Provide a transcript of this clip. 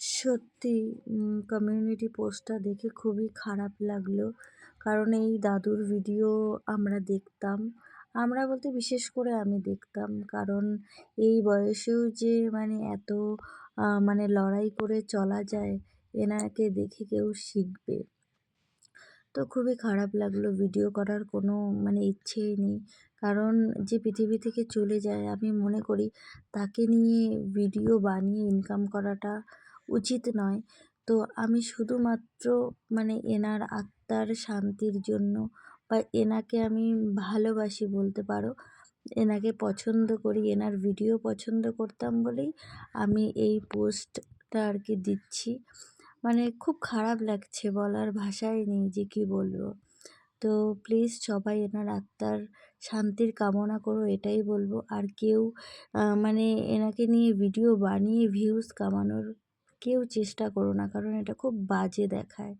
সত্যি কমিউনিটি পোস্টটা দেখে খুবই খারাপ লাগল। কারণ এই দাদুর ভিডিও আমরা দেখতাম। আমরা বলতে বিশেষ করে আমি দেখতাম। কারণ এই বয়সেও যে মানে এত মানে লড়াই করে চলা যায়, এনাকে দেখে কেউ শিখবে। তো খুবই খারাপ লাগল ভিডিও করার কোনো মানে ইচ্ছেই নেই। কারণ যে পৃথিবী থেকে চলে যায়, আমি মনে করি তাকে নিয়ে ভিডিও বানিয়ে ইনকাম করাটা উচিত নয়। তো আমি শুধুমাত্র মানে এনার আত্মার শান্তির জন্য বা এনাকে আমি ভালোবাসি বলতে পারো, এনাকে পছন্দ করি, এনার ভিডিও পছন্দ করতাম বলেই আমি এই পোস্টটা আর কি দিচ্ছি। মানে খুব খারাপ লাগছে বলার ভাষাই নেই যে কী বলব। তো প্লিজ সবাই এনার আত্মার শান্তির কামনা করো, এটাই বলব। আর কেউ মানে এনাকে নিয়ে ভিডিও বানিয়ে ভিউজ কামানোর কেউ চেষ্টা করো না কারণ এটা খুব বাজে দেখায়।